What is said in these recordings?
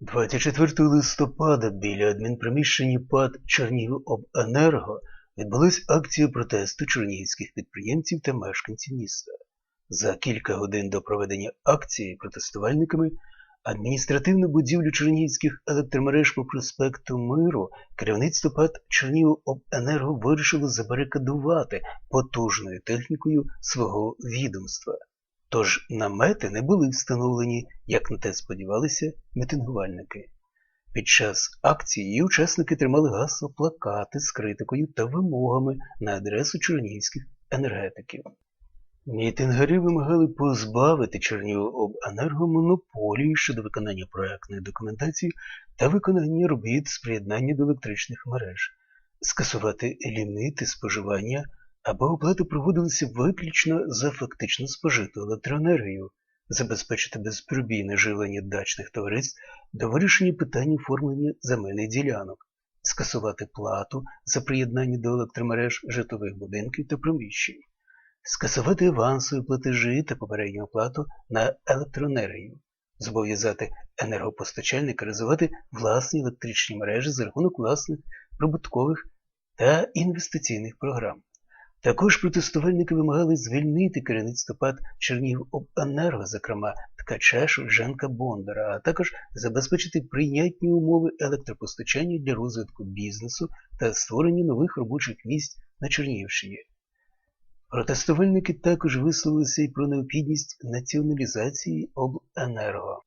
24 листопада біля адмінприміщення ПАД Чернігівобенерго відбулась акція протесту чернігівських підприємців та мешканців міста. За кілька годин до проведення акції протестувальниками адміністративну будівлю чернігівських електромереж по проспекту Миру керівництво ПАД Чернігівобенерго вирішило забарикадувати потужною технікою свого відомства. Тож намети не були встановлені, як на те сподівалися мітингувальники. Під час акції її учасники тримали гасло плакати з критикою та вимогами на адресу чернігівських енергетиків. Мітингарі вимагали позбавити Чернігівобенерго монополії щодо виконання проектної документації та виконання робіт з приєднання до електричних мереж, скасувати ліміти споживання аби оплати проводилися виключно за фактично спожиту електроенергію, забезпечити безпробійне живлення дачних товариств до вирішення питань оформлення земельних ділянок, скасувати плату за приєднання до електромереж житлових будинків та приміщень, скасувати авансові платежі та попередню оплату на електроенергію, зобов'язати енергопостачальника розвивати власні електричні мережі за рахунок власних прибуткових та інвестиційних програм. Також протестувальники вимагали звільнити керівництво ПАД Чернігівобенерго, зокрема Ткача Шульженка Бондара, а також забезпечити прийнятні умови електропостачання для розвитку бізнесу та створення нових робочих місць на Чернігівщині. Протестувальники також висловилися і про необхідність націоналізації обленерго.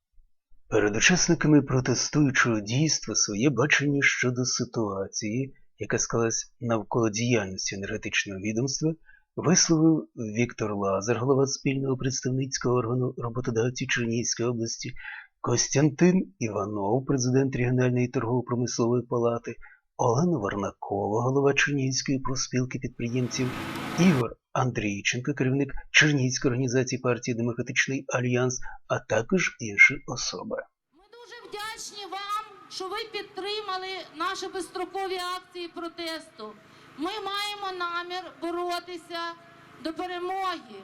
Перед учасниками протестуючого дійства своє бачення щодо ситуації яка склалась навколо діяльності енергетичного відомства, висловив Віктор Лазар, голова спільного представницького органу роботодавців Чернігівської області, Костянтин Іванов, президент регіональної торгово-промислової палати, Олена Варнакова, голова Чернігівської профспілки підприємців, Ігор Андрійченко, керівник Чернігівської організації партії Демократичний Альянс, а також інші особи. Ми дуже вдячні вам, що ви підтримали наші безстрокові акції протесту. Ми маємо намір боротися до перемоги,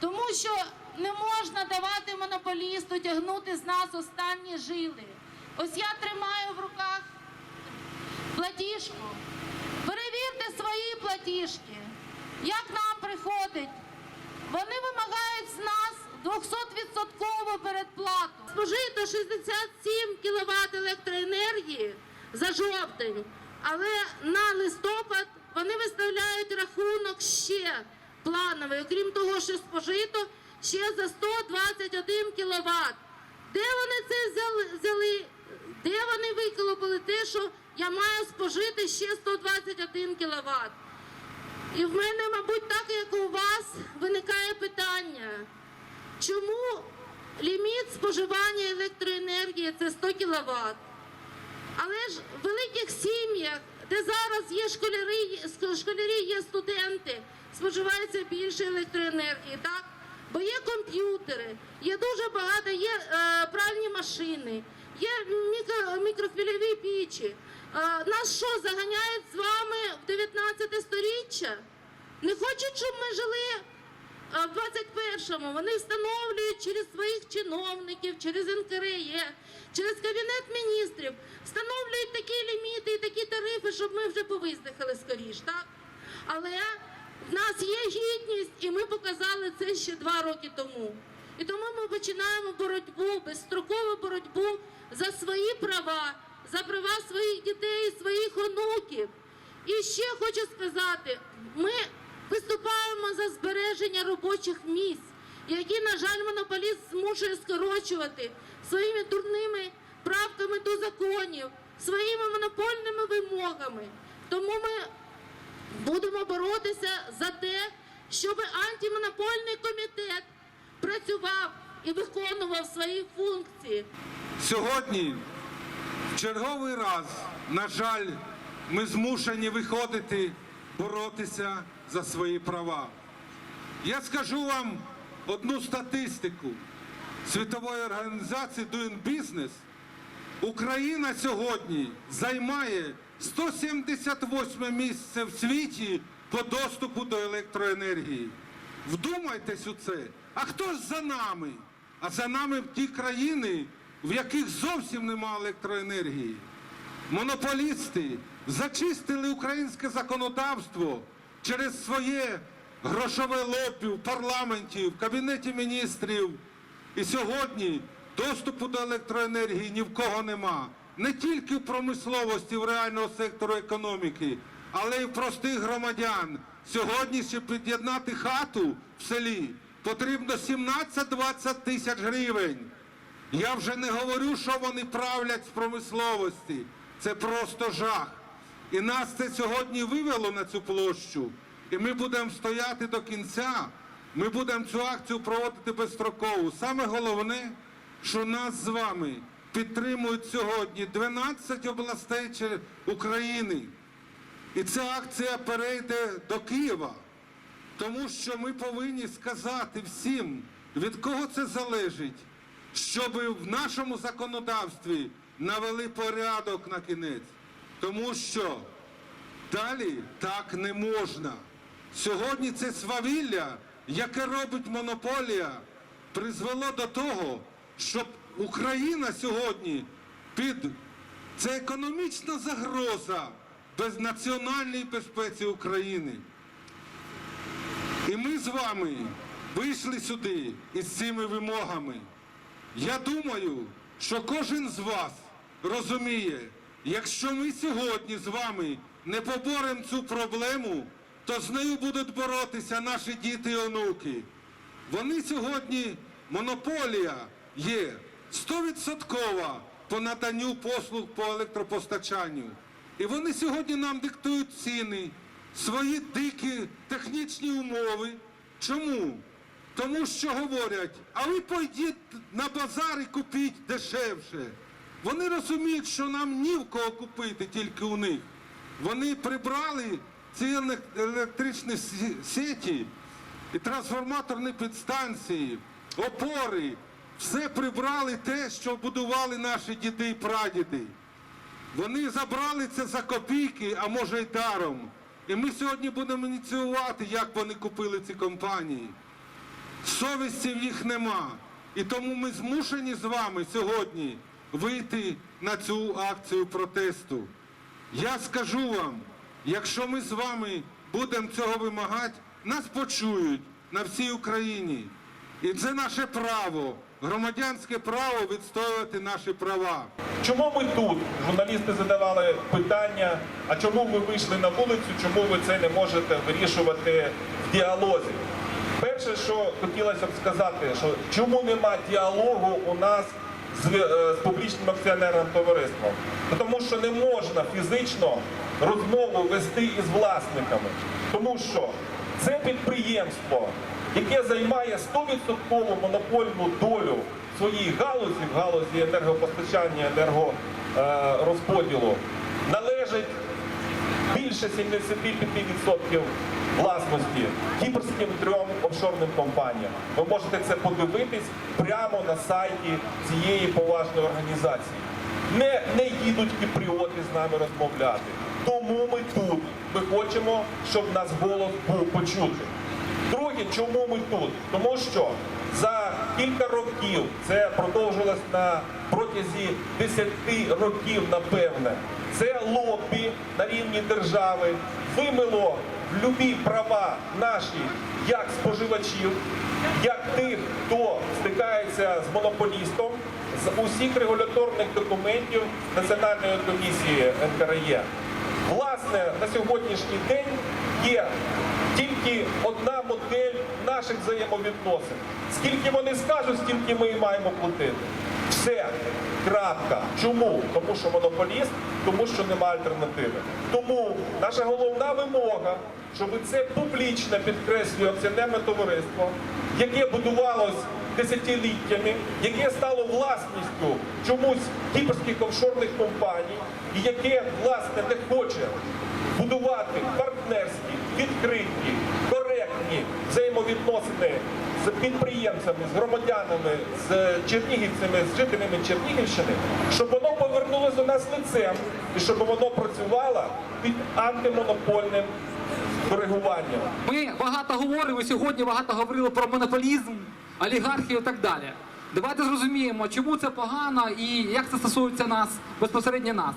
тому що не можна давати монополісту тягнути з нас останні жили. Ось я тримаю в руках платіжку. Перевірте свої платіжки, як нам приходить. Вони вимагають з нас 200% передплату. Спожито 67 кВт електроенергії за жовтень, але на листопад вони виставляють рахунок ще плановий. Окрім того, що спожито ще за 121 кВт. Де вони це взяли? Де вони виколопили те, що я маю спожити ще 121 кВт? І в мене, мабуть, так як у вас, виникає питання, чому ліміт споживання електроенергії це 100 кВт? Але ж в великих сім'ях, де зараз є школярі, школярі є студенти, споживається більше електроенергії, так? Бо є комп'ютери, є дуже багато, є е, пральні машини, є мікро, мікрохвильові пічі. Е, нас що, заганяють з вами в 19 сторіччя? Не хочуть, щоб ми жили е, в 21-му. Вони встановлюють через своїх чиновників, через НКРЕ, через Кабінет міністрів, встановлюють такі ліміти і такі тарифи, щоб ми вже повиздихали скоріш, так? Але в нас є гідність, і ми показали це ще два роки тому. І тому ми починаємо боротьбу, безстрокову боротьбу за свої права, за права своїх дітей, своїх онуків. І ще хочу сказати, ми виступаємо за збереження робочих місць, які, на жаль, монополіст змушує скорочувати своїми дурними правками до законів, своїми монопольними вимогами. Тому ми будемо боротися за те, щоб антимонопольний комітет працював і виконував свої функції. Сьогодні в черговий раз, на жаль, ми змушені виходити боротися за свої права. Я скажу вам одну статистику світової організації Doing Business. Україна сьогодні займає 178 місце в світі по доступу до електроенергії. Вдумайтесь у це. А хто ж за нами? А за нами ті країни, в яких зовсім нема електроенергії. Монополісти зачистили українське законодавство через своє грошове лобі в парламенті, в кабінеті міністрів. І сьогодні доступу до електроенергії ні в кого нема. Не тільки в промисловості, в реального сектору економіки, але й в простих громадян. Сьогодні, щоб під'єднати хату в селі, потрібно 17-20 тисяч гривень. Я вже не говорю, що вони правлять з промисловості. Це просто жах. І нас це сьогодні вивело на цю площу. І ми будемо стояти до кінця. Ми будемо цю акцію проводити безстроково. Саме головне, що нас з вами підтримують сьогодні 12 областей України. І ця акція перейде до Києва. Тому що ми повинні сказати всім, від кого це залежить, щоб в нашому законодавстві навели порядок на кінець. Тому що далі так не можна. Сьогодні це свавілля, яке робить монополія, призвело до того, щоб Україна сьогодні під це економічна загроза без національної безпеці України. І ми з вами вийшли сюди із цими вимогами. Я думаю, що кожен з вас розуміє, якщо ми сьогодні з вами не поборемо цю проблему, то з нею будуть боротися наші діти і онуки. Вони сьогодні монополія є 100% по наданню послуг по електропостачанню. І вони сьогодні нам диктують ціни, свої дикі технічні умови. Чому? Тому що говорять, а ви пойдіть на базар і купіть дешевше. Вони розуміють, що нам ні в кого купити, тільки у них. Вони прибрали ці електричні сеті і трансформаторні підстанції, опори. Все прибрали те, що будували наші діди і прадіди. Вони забрали це за копійки, а може й даром. І ми сьогодні будемо ініціювати, як вони купили ці компанії. Совісті в їх нема. І тому ми змушені з вами сьогодні вийти на цю акцію протесту. Я скажу вам, якщо ми з вами будемо цього вимагати, нас почують на всій Україні. І це наше право, громадянське право відстоювати наші права. Чому ми тут? Журналісти задавали питання, а чому ви вийшли на вулицю, чому ви це не можете вирішувати в діалозі? Перше, що хотілося б сказати, що чому нема діалогу у нас з, е, з публічним акціонерним товариством? Тому що не можна фізично розмову вести із власниками. Тому що це підприємство, яке займає 100% монопольну долю своїй галузі, в галузі енергопостачання, енергорозподілу, належить більше 75% власності кіпрським трьом офшорним компаніям. Ви можете це подивитись прямо на сайті цієї поважної організації. Не, не їдуть кіпріоти з нами розмовляти. Тому ми тут. Ми хочемо, щоб наш голос був почутий. Друге, чому ми тут? Тому що за кілька років це продовжилось на протязі 10 років, напевне. Це лобі на рівні держави вимило любі права наші як споживачів, як тих, хто стикається з монополістом, з усіх регуляторних документів Національної комісії НКРЕ. Власне, на сьогоднішній день є тільки одна модель наших взаємовідносин. Скільки вони скажуть, стільки ми і маємо платити. Все. Крапка. Чому? Тому що монополіст, тому що немає альтернативи. Тому наша головна вимога, щоб це публічно підкреслює акціонерне товариство, яке будувалось десятиліттями, яке стало власністю чомусь кіпрських офшорних компаній, і яке власне не хоче будувати партнерські, відкриті, коректні взаємовідносини з підприємцями, з громадянами, з чернігівцями, з жителями Чернігівщини, щоб воно повернулося до нас лицем і щоб воно працювало під антимонопольним коригуванням. Ми багато говоримо сьогодні, багато говорили про монополізм, олігархію і так далі. Давайте зрозуміємо, чому це погано і як це стосується нас безпосередньо нас.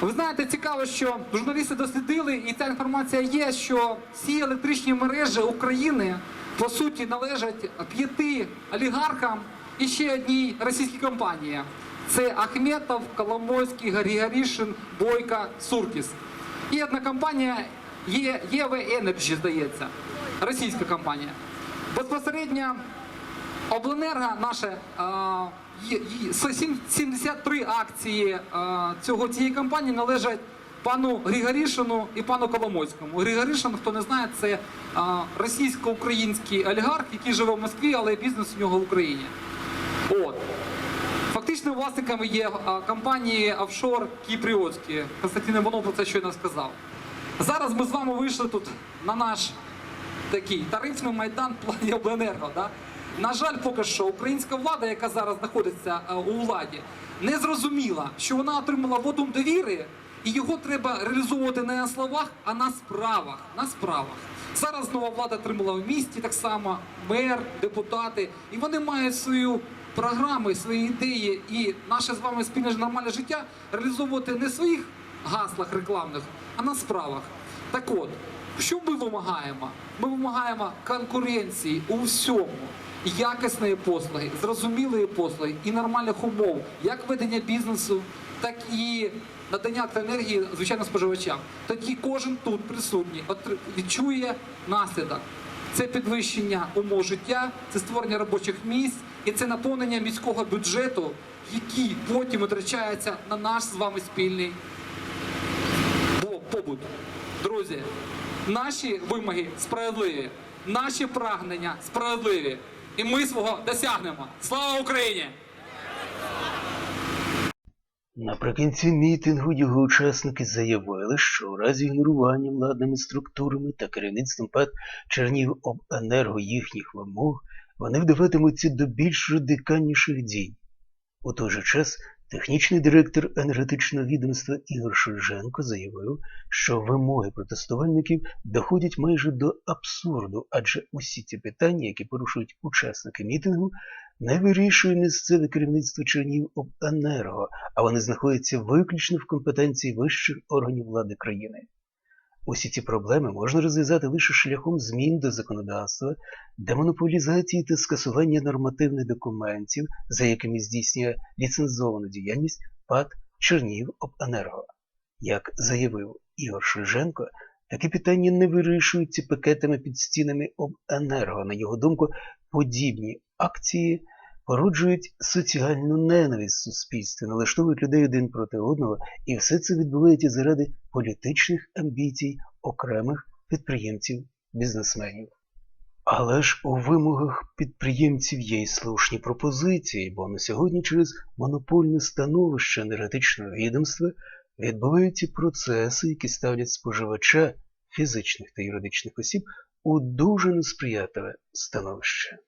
Ви знаєте, цікаво, що журналісти дослідили, і ця інформація є, що всі електричні мережі України по суті належать п'яти олігархам і ще одній російській компанії. Це Ахметов, Коломойський, Гарігарішин, Бойко, Суркіс. І одна компанія є ЄВ Energy, здається, російська компанія. Безпосередньо Обленерго наше 73 акції е, цього цієї компанії належать пану Григорішину і пану Коломойському. Григорішин, хто не знає, це е, російсько-український олігарх, який живе в Москві, але бізнес у нього в Україні. От. Фактичними власниками є е, компанії офшор Кіпріотські. Константин Іванов про це щойно сказав. Зараз ми з вами вийшли тут на наш такий тарифний майдан в плані обленерго. Да? На жаль, поки що українська влада, яка зараз знаходиться е, у владі, не зрозуміла, що вона отримала водум довіри, і його треба реалізовувати не на словах, а на справах. На справах. Зараз нова влада отримала в місті так само мер, депутати, і вони мають свою програми, свої ідеї і наше з вами спільне нормальне життя реалізовувати не в своїх гаслах рекламних, а на справах. Так от, що ми вимагаємо? Ми вимагаємо конкуренції у всьому, якісної послуги, зрозумілої послуги і нормальних умов, як ведення бізнесу, так і надання електроенергії звичайно споживачам. Тоді кожен тут присутній відчує наслідок. Це підвищення умов життя, це створення робочих місць і це наповнення міського бюджету, який потім витрачається на наш з вами спільний побут. Друзі, наші вимоги справедливі, наші прагнення справедливі. І ми свого досягнемо. Слава Україні! Наприкінці мітингу його учасники заявили, що у разі ігнорування владними структурами та керівництвом ПАД Чернів об енерго їхніх вимог вони вдаватимуться до більш радикальніших дій. У той же час технічний директор енергетичного відомства Ігор Шульженко заявив, що вимоги протестувальників доходять майже до абсурду, адже усі ці питання, які порушують учасники мітингу, не вирішує місцеве керівництво Чернів об енерго, а вони знаходяться виключно в компетенції вищих органів влади країни. Усі ці проблеми можна розв'язати лише шляхом змін до законодавства, демонополізації та скасування нормативних документів, за якими здійснює ліцензовану діяльність ПАД Чернігобенерго. Як заявив Ігор Шульженко, такі питання не вирішуються пакетами під стінами обенерго. На його думку, подібні акції породжують соціальну ненависть в суспільстві, налаштовують людей один проти одного, і все це відбувається заради політичних амбіцій окремих підприємців, бізнесменів. Але ж у вимогах підприємців є й слушні пропозиції, бо на сьогодні через монопольне становище енергетичного відомства відбуваються процеси, які ставлять споживача фізичних та юридичних осіб у дуже несприятливе становище.